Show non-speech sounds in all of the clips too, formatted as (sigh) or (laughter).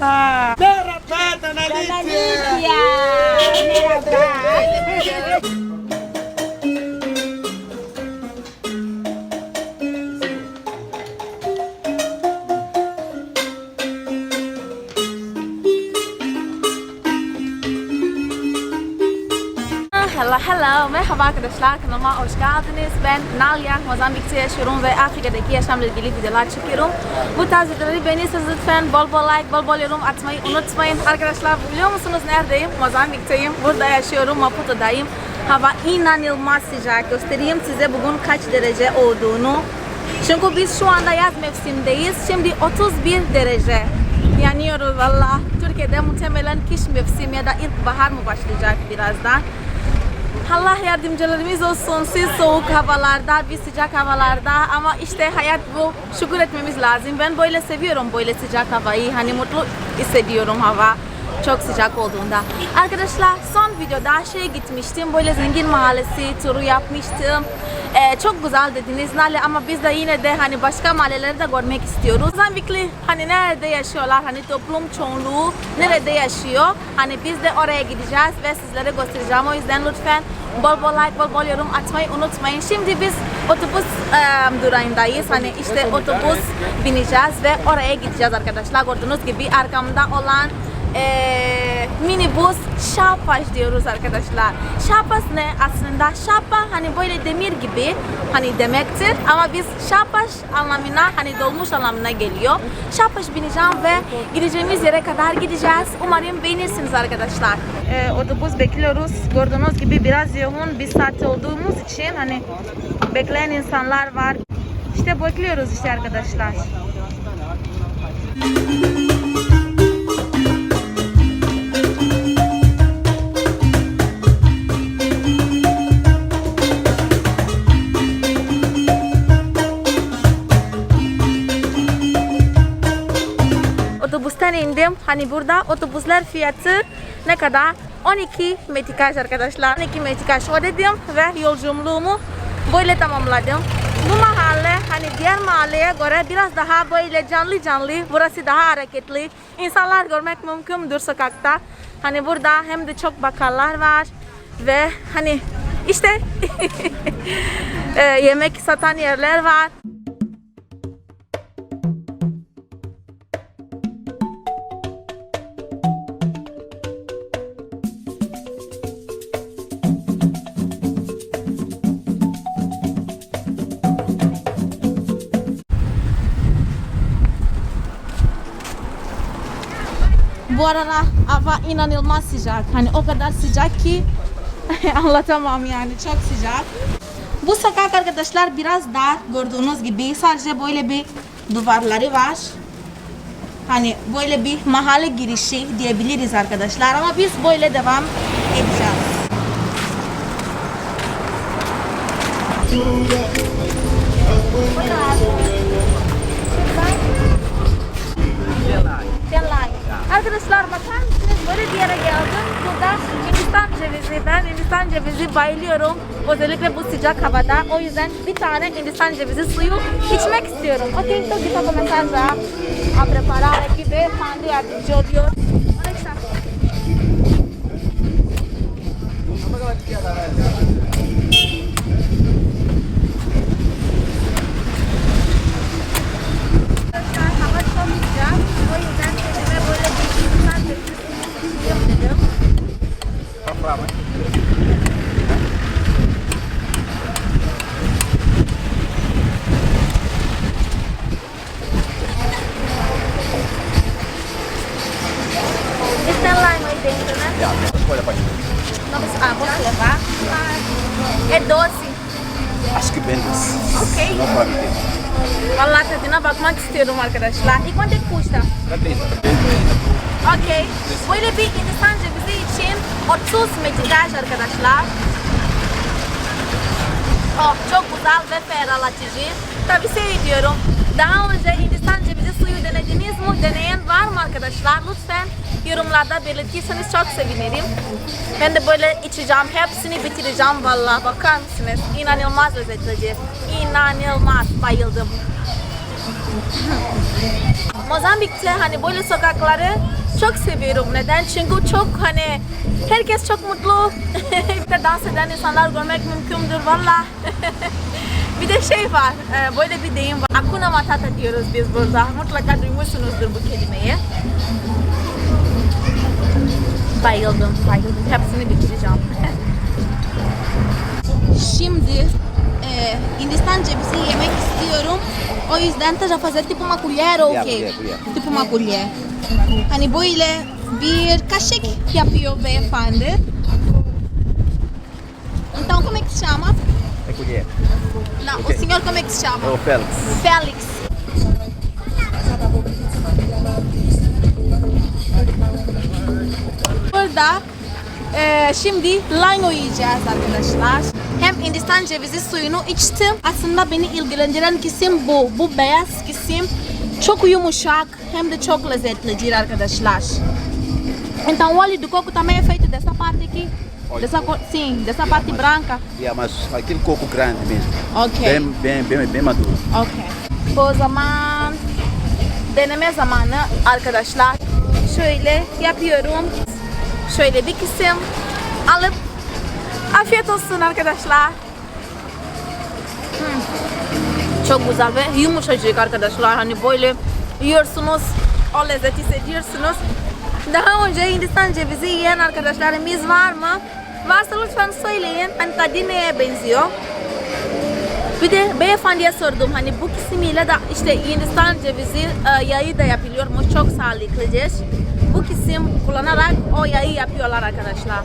derrapada! Derrapada na Lídia! Na Lídia! Arkadaşlar kanalıma hoş geldiniz. Ben Nalia, Mozambik'te yaşıyorum ve Afrika'daki yaşamla ilgili videolar çekiyorum. Bu tarz videoları beğenirseniz lütfen bol bol like, bol bol yorum atmayı unutmayın. Arkadaşlar biliyor musunuz neredeyim? Mozambik'teyim. Burada yaşıyorum, Maputo'dayım. Hava inanılmaz sıcak. Göstereyim size bugün kaç derece olduğunu. Çünkü biz şu anda yaz mevsimdeyiz. Şimdi 31 derece. Yanıyoruz valla. Türkiye'de muhtemelen kış mevsimi ya da ilkbahar mı başlayacak birazdan. Allah yardımcılarımız olsun. Siz soğuk havalarda, biz sıcak havalarda ama işte hayat bu. Şükür etmemiz lazım. Ben böyle seviyorum böyle sıcak havayı. Hani mutlu hissediyorum hava çok sıcak olduğunda. Arkadaşlar son videoda şey gitmiştim. Böyle zengin mahallesi turu yapmıştım. Ee, çok güzel dediniz Nale ama biz de yine de hani başka mahalleleri de görmek istiyoruz. Mozambikli hani nerede yaşıyorlar? Hani toplum çoğunluğu nerede yaşıyor? Hani biz de oraya gideceğiz ve sizlere göstereceğim. O yüzden lütfen bol bol like, bol bol yorum atmayı unutmayın. Şimdi biz otobüs e, durağındayız. Hani işte otobüs bineceğiz ve oraya gideceğiz arkadaşlar. Gördüğünüz gibi arkamda olan e, minibus şapaş diyoruz arkadaşlar. Şapas ne aslında? Şapa hani böyle demir gibi hani demektir ama biz şapaş anlamına hani dolmuş anlamına geliyor. Şapaş bineceğim ve gideceğimiz yere kadar gideceğiz. Umarım beğenirsiniz arkadaşlar. E, otobüs bekliyoruz. Gördüğünüz gibi biraz yoğun bir saat olduğumuz için hani bekleyen insanlar var. İşte bekliyoruz işte arkadaşlar. Otobüsten Hani burada otobüsler fiyatı ne kadar? 12 metrikaş arkadaşlar. 12 metrikaş ödedim ve yolculuğumu böyle tamamladım. Bu mahalle hani diğer mahalleye göre biraz daha böyle canlı canlı. Burası daha hareketli. İnsanlar görmek mümkündür sokakta. Hani burada hem de çok bakkallar var ve hani işte (laughs) e, yemek satan yerler var. Bu arada hava inanılmaz sıcak. Hani o kadar sıcak ki (laughs) anlatamam yani çok sıcak. Bu sokak arkadaşlar biraz dar gördüğünüz gibi sadece böyle bir duvarları var. Hani böyle bir mahalle girişi diyebiliriz arkadaşlar ama biz böyle devam edeceğiz. Yanlay. Hindistan cevizi bayılıyorum. Özellikle bu sıcak havada. O yüzden bir tane Hindistan cevizi suyu içmek istiyorum. Ok, então kita começar já a preparar aqui ve Tanrı yardımcı oluyor. Alexa. İstiyorum arkadaşlar. E custa? Pra 30. Okey. Böyle bir Hindistan cevizi için 30 metrikaj arkadaşlar. Oh, çok güzel ve ferahlatıcı. Tavsiye ediyorum. Daha önce Hindistan cevizi suyu denediniz mi? Deneyen var mı arkadaşlar? Lütfen yorumlarda belirtirseniz çok sevinirim. Ben de böyle içeceğim. Hepsini bitireceğim valla. Bakar mısınız? İnanılmaz lezzetli. İnanılmaz. Bayıldım. Mozambik'te hani böyle sokakları çok seviyorum. Neden? Çünkü çok hani herkes çok mutlu. (laughs) Bir de dans eden insanlar görmek mümkündür valla. (laughs) bir de şey var, e, böyle bir deyim var. Akuna matata diyoruz biz burada. Mutlaka duymuşsunuzdur bu kelimeyi. Bayıldım, bayıldım. Hepsini bitireceğim. (laughs) Şimdi e, Hindistan cevizi yemek istiyorum. O yüzden fazer tipo uma colher ou o Yeah, quê? colher, colher. Tipo uma colher. Hani böyle bir kaşık yapıyor beyefendi. Então como é que se chama? É colher. Não, Ok. o senhor como é que se chama? É o Félix. Felix. Burada eee, şimdi lime yiyeceğiz arkadaşlar. Hem Hindistan cevizi suyunu içtim. Aslında beni ilgilendiren kısım bu. Bu beyaz kısım çok yumuşak hem de çok lezzetlidir arkadaşlar. Então o óleo de coco também é feito dessa parte aqui. Óleo Dessa, de cor- sim, dessa parte branca. Yeah, mas aquele coco grande mesmo. Ok. Bem, bem, bem, bem maduro. Okey. O zaman deneme zamanı arkadaşlar. Şöyle yapıyorum. Şöyle bir kısım alıp afiyet olsun arkadaşlar. Hmm. Çok güzel ve yumuşacık arkadaşlar. Hani böyle yiyorsunuz, o lezzeti hissediyorsunuz. Daha önce Hindistan cevizi yiyen arkadaşlarımız var mı? Varsa lütfen söyleyin. Hani tadı neye benziyor? Bir de beyefendiye sordum hani bu kısmıyla da işte Hindistan cevizi e, yağı da yapılıyor mu? Çok sağlıklıdır. Bu kısım kullanarak o yağı yapıyorlar arkadaşlar.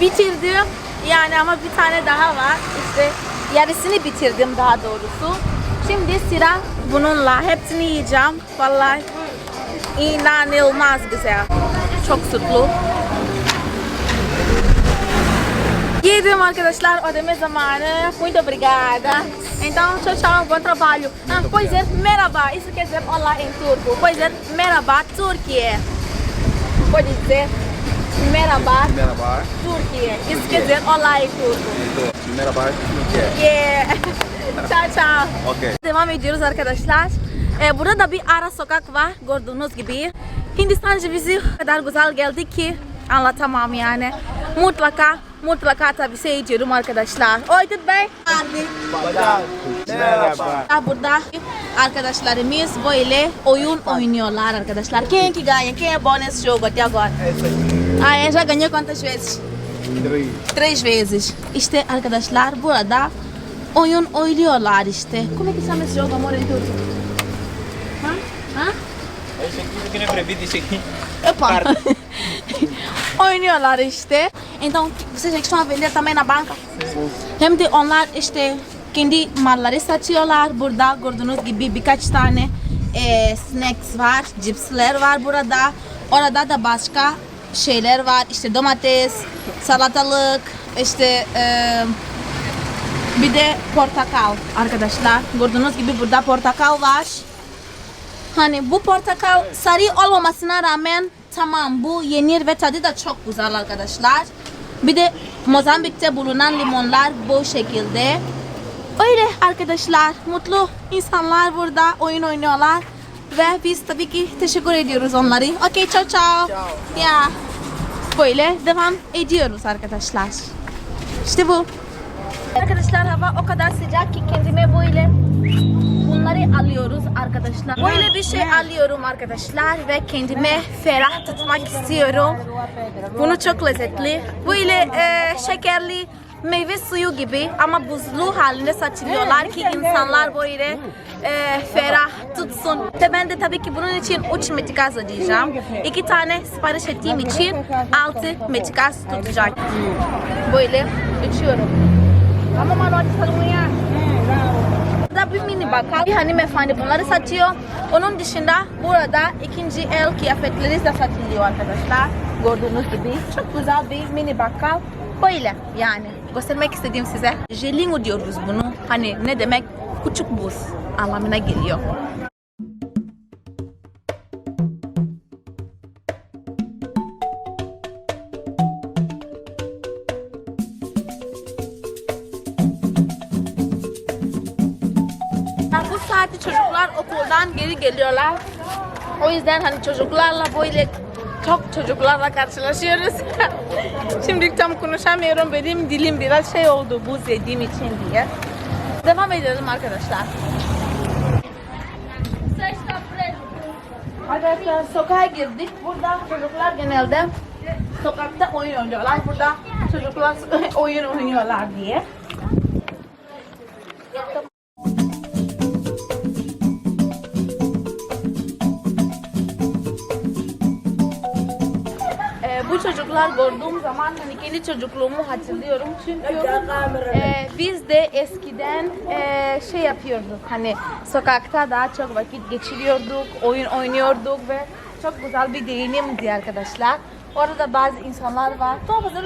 Bitirdim. Yani ama bir tane daha var. İşte yarısını bitirdim daha doğrusu. Şimdi sıra bununla. Hepsini yiyeceğim. Vallahi inanılmaz güzel. Çok sütlü. Yedim arkadaşlar ödeme zamanı. Muito obrigada. Então, tchau, tchau, bom trabalho. Ah, pois é, merhaba. Isso quer dizer olá em turco. Pois é, merhaba, Türkiye. Pode dizer merhaba, Merhaba. Türkiye. Isso quer dizer olá em turco. Merhaba. Türkiye. Yeah. (laughs) ciao, ciao. Okay. Devam ediyoruz arkadaşlar. Ee, burada da bir ara sokak var gördüğünüz gibi. Hindistan cevizi o kadar güzel geldi ki anlatamam yani. Mutlaka mutlaka tavsiye ediyorum arkadaşlar. Oydut Bey. Merhaba. Burada arkadaşlarımız böyle oyun oynuyorlar arkadaşlar. Quem é que ganha? Quem é bom nesse jogo até agora? Ah, já ganhou quantas vezes? Três. Três vezes. İşte arkadaşlar burada oyun oynuyorlar işte. Como é que chama esse jogo, amor, em turco? Hã? Hã? Esse aqui que não é proibido, esse aqui. Opa. (laughs) oynuyorlar işte. Então, vocês estão a vender também na banca? Hem de onlar işte kendi malları satıyorlar. Burada gördüğünüz gibi birkaç tane e, snacks var, cipsler var burada. Orada da başka şeyler var. İşte domates, salatalık, işte e, bir de portakal arkadaşlar. Gördüğünüz gibi burada portakal var. Hani bu portakal sarı olmamasına rağmen tamam bu yenir ve tadı da çok güzel arkadaşlar. Bir de Mozambik'te bulunan limonlar bu şekilde. Öyle arkadaşlar mutlu insanlar burada oyun oynuyorlar. Ve biz tabii ki teşekkür ediyoruz onları. Okey ciao ciao. Ya. Böyle devam ediyoruz arkadaşlar. İşte bu. Arkadaşlar hava o kadar sıcak ki kendime böyle bunları alıyoruz arkadaşlar. Böyle bir şey alıyorum arkadaşlar ve kendime ferah tutmak istiyorum. Bunu çok lezzetli. Böyle e, şekerli meyve suyu gibi ama buzlu halinde satılıyorlar ki insanlar böyle e, ferah tutsun. Ve ben de tabii ki bunun için 3 metikaz ödeyeceğim. İki tane sipariş ettiğim için 6 metikaz tutacak. Böyle içiyorum. Ama bana sarılmaya. Burada bir mini bakkal. Bir hanımefendi bunları satıyor. Onun dışında burada ikinci el kıyafetleri de satılıyor arkadaşlar. Gördüğünüz gibi. Çok güzel bir mini bakkal. Böyle yani. Göstermek istediğim size. Jelingo diyoruz bunu. Hani ne demek? Küçük buz anlamına geliyor. Saati çocuklar okuldan geri geliyorlar. O yüzden hani çocuklarla böyle çok çocuklarla karşılaşıyoruz. (laughs) Şimdi tam konuşamıyorum. Benim dilim biraz şey oldu buz yediğim için diye. Devam edelim arkadaşlar. Arkadaşlar sokağa girdik. Burada çocuklar genelde sokakta oyun oynuyorlar. Burada çocuklar (laughs) oyun oynuyorlar diye. Çocuklar gördüğüm zaman hani kendi çocukluğumu hatırlıyorum çünkü e, biz de eskiden e, şey yapıyorduk hani sokakta daha çok vakit geçiriyorduk, oyun oynuyorduk ve çok güzel bir deneyimdi arkadaşlar. Orada bazı insanlar var. Estou a fazer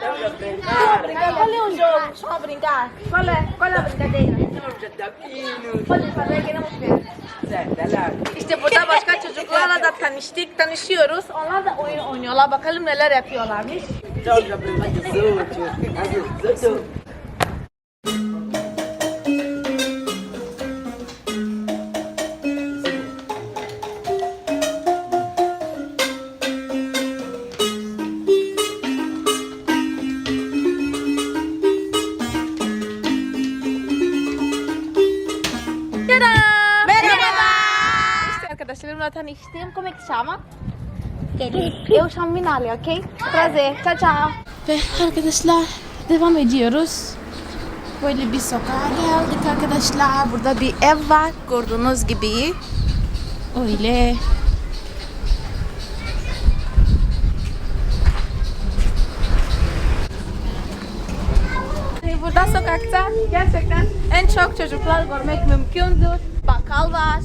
Qual é o jogo? A brincar. Qual é? Qual é a brincadeira? Pode fazer, queremos ver. İşte burada başka çocuklarla da tanıştık, tanışıyoruz. Onlar da oyun oynuyorlar. Bakalım neler yapıyorlarmış. Merhaba! İşte. Como é que se chama? Eu chamo Minali, ok? Prazer. Tchau, ciao. Ve arkadaşlar devam ediyoruz. Böyle bir sokağa geldik arkadaşlar. Burada bir ev var. Gördüğünüz gibi. Öyle. Burada sokakta gerçekten en çok çocuklar görmek mümkündür. Bakkal var.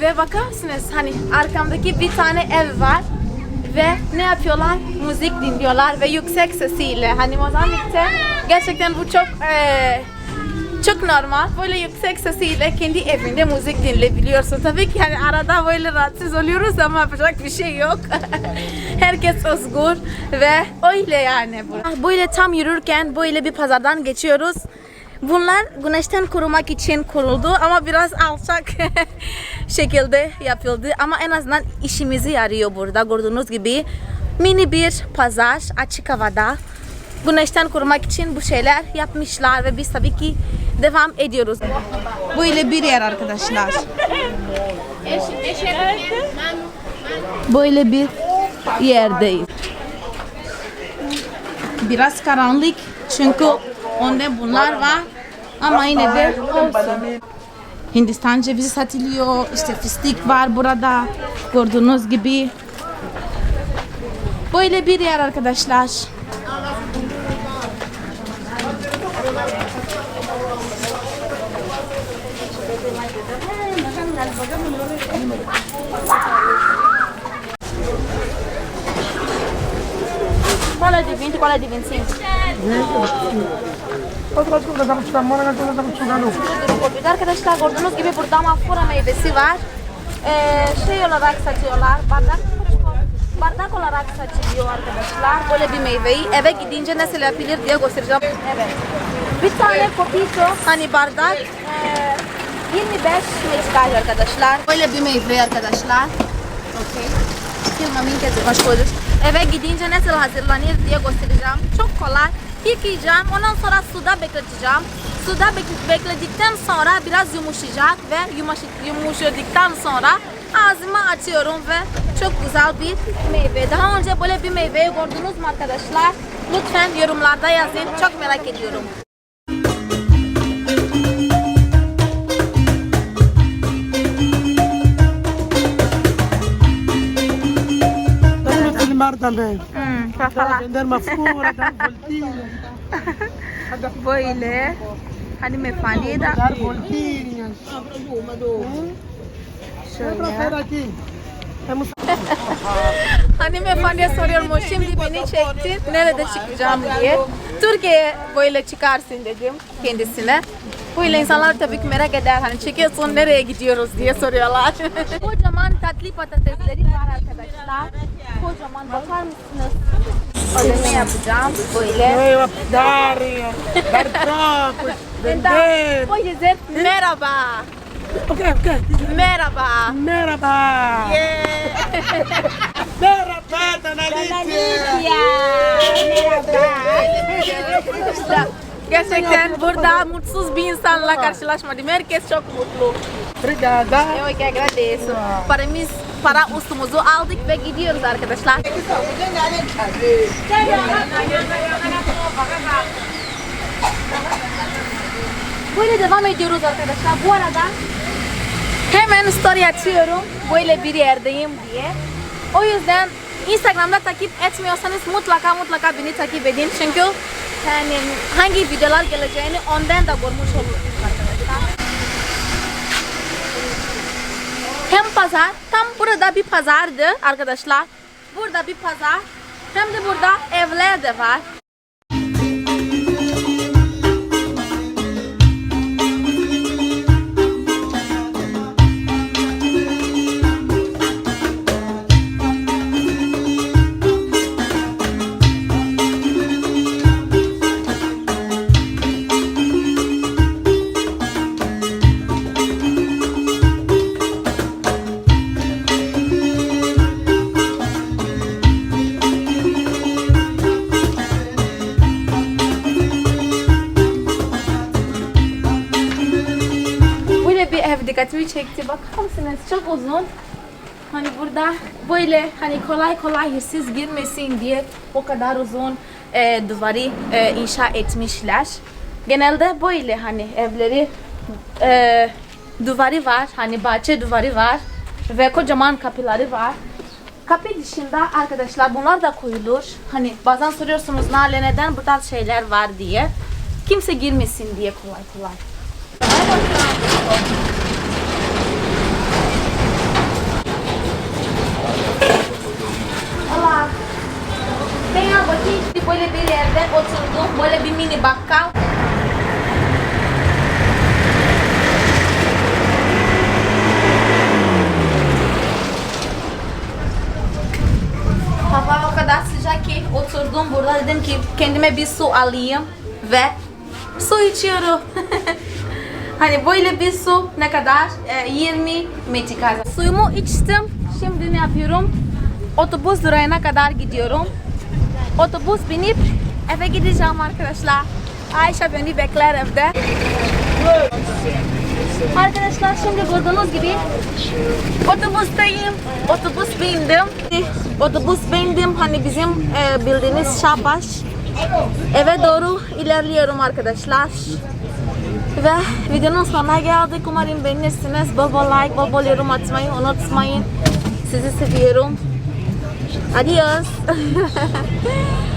Ve bakar mısınız hani arkamdaki bir tane ev var ve ne yapıyorlar? Müzik dinliyorlar ve yüksek sesiyle. Hani Mozambik'te gerçekten bu çok eee, çok normal. Böyle yüksek sesiyle kendi evinde müzik dinleyebiliyorsun. Tabii ki hani arada böyle rahatsız oluyoruz ama yapacak bir şey yok. (laughs) Herkes özgür ve öyle yani. bu. Böyle tam yürürken böyle bir pazardan geçiyoruz. Bunlar güneşten korumak için kuruldu ama biraz alçak (laughs) şekilde yapıldı ama en azından işimizi yarıyor burada gördüğünüz gibi mini bir pazar açık havada güneşten korumak için bu şeyler yapmışlar ve biz tabii ki devam ediyoruz. Böyle bir yer arkadaşlar. Böyle bir yerdeyiz. Biraz karanlık çünkü onda bunlar var ama yine de. Hindistan cevizi satılıyor, işte fıstık var burada gördüğünüz gibi. Böyle bir yer arkadaşlar. Qual é de 20 e qual é de 25? Burada arkadaşlar gördüğünüz gibi burada mafura meyvesi var. Ee, şey olarak satıyorlar. Bardak bardak olarak satılıyor arkadaşlar. Böyle bir meyveyi eve gidince nasıl yapılır diye göstereceğim. Evet. Bir tane kopito hani bardak ee, 25 meçgal arkadaşlar. Böyle bir meyve arkadaşlar. Okey. Filmamin kezi baş koyduk. Eve gidince nasıl hazırlanır diye göstereceğim. Çok kolay. Yıkayacağım. Ondan sonra suda bekleteceğim. Suda bek- bekledikten sonra biraz yumuşayacak ve yumuşak, yumuşadıktan sonra ağzıma açıyorum ve çok güzel bir meyve. Daha önce böyle bir meyveyi gördünüz mü arkadaşlar? Lütfen yorumlarda yazın. Çok merak ediyorum. Filmar também. Pra Para falar. vender uma fura, (laughs) dar voltinha. (laughs) Dar voltinhas. Şöyle. aqui. Temos Hanımefendiye soruyorum şimdi beni çekti nerede çıkacağım diye. Türkiye böyle çıkarsın dedim kendisine. Böyle insanlar tabii ki merak eder hani çekiyorsun nereye gidiyoruz diye soruyorlar. (laughs) Kocaman tatlı patatesleri var arkadaşlar. Kocaman bakar mısınız? Ödeme yapacağım böyle. Nueva Daria, dar troppo, Então, vender. dizer merhaba. Ok, ok. Merhaba. Merhaba. Yeah. Merhaba Danalicia. Arkadaşlar, (laughs) Gerçekten burada mutsuz bir insanla karşılaşmadım. Herkes çok mutlu. Obrigada. Eu que agradeço. Para biz para ustumuzu aldık ve gidiyoruz arkadaşlar. Böyle devam ediyoruz arkadaşlar. Bu arada hemen story atıyorum. Böyle bir yerdeyim diye. O yüzden Instagram'da takip etmiyorsanız mutlaka mutlaka beni takip edin. Çünkü yani hangi videolar geleceğini ondan da görmüş olursunuz arkadaşlar. Hem pazar, tam burada bir pazardı arkadaşlar. Burada bir pazar, hem de burada evler de var. Uzun. Hani burada böyle hani kolay kolay hırsız girmesin diye o kadar uzun e, duvarı e, inşa etmişler. Genelde böyle hani evleri e, duvarı var. Hani bahçe duvarı var. Ve kocaman kapıları var. Kapı dışında arkadaşlar bunlar da koyulur. Hani bazen soruyorsunuz Nale neden bu tarz şeyler var diye. Kimse girmesin diye kolay kolay. Olá. Tem algo aqui? Böyle bir yerde oturdum. Böyle bir mini bakkal. Hava o kadar sıcak ki oturdum burada dedim ki kendime bir su alayım ve su içiyorum. (laughs) hani böyle bir su ne kadar? Ee, 20 metrekare. Suyumu içtim. Şimdi ne yapıyorum? Otobüs durağına kadar gidiyorum. Otobüs binip eve gideceğim arkadaşlar. Ayşe beni bekler evde. Arkadaşlar şimdi gördüğünüz gibi otobüsteyim. Otobüs bindim. Otobüs bindim. Hani bizim e, bildiğiniz Şabaş. Eve doğru ilerliyorum arkadaşlar. Ve videonun sonuna geldik. Umarım beğenirsiniz. Bol bol like, bol bol yorum atmayı unutmayın. Sizi seviyorum. 아디오스 (laughs)